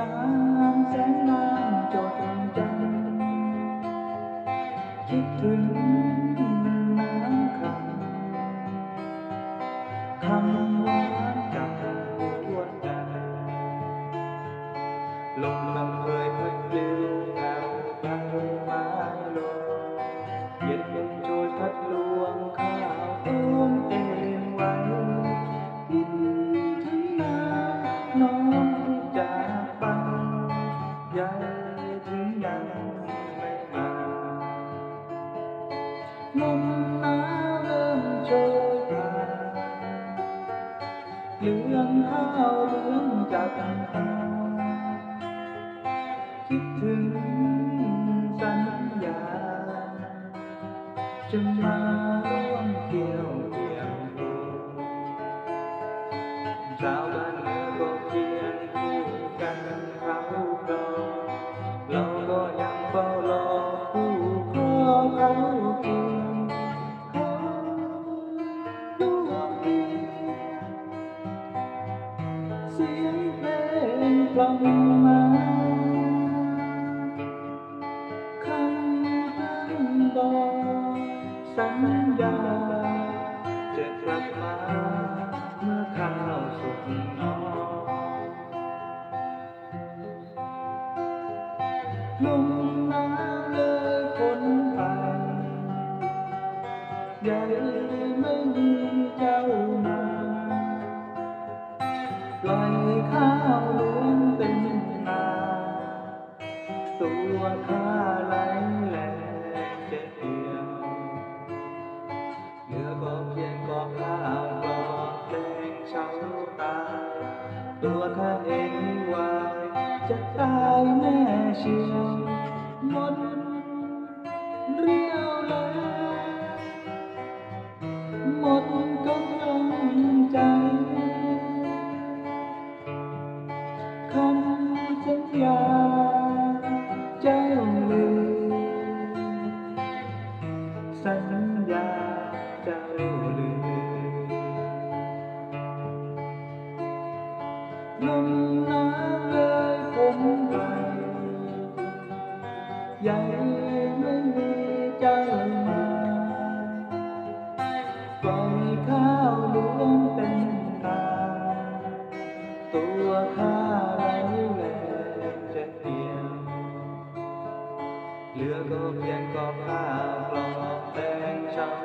น้ำแสงน้ำจดจำคิดถึงน้ำคำคำหวานจำปวดใจลมลำเลย ร่วมเกี่ยวเกี่ยวดูชาวบ้านเมืองก็เคียงคู่กันเขาดอกเร ญา จะกลับมาเมื่อข้าวสุกนอนลมนาวเลยคนไปใหญ่ไม่มีเจ้ามาปล่อยข้าวล้วนเต็มนาตัวข้า ตัวข้าเองวายจะตายแน่เชียวหมดเรียวแล้วหมดกำลังใจคำสัญญา ลุ่มน้ำเลยผมไปใหญ่ไม่มีเจ้ามาก็มีข้าวล้วนเป็นตา ตัวข้าไหลแหวกจะเตียงเหลือก็เพียงกอบข้าวกลองแตงเช้า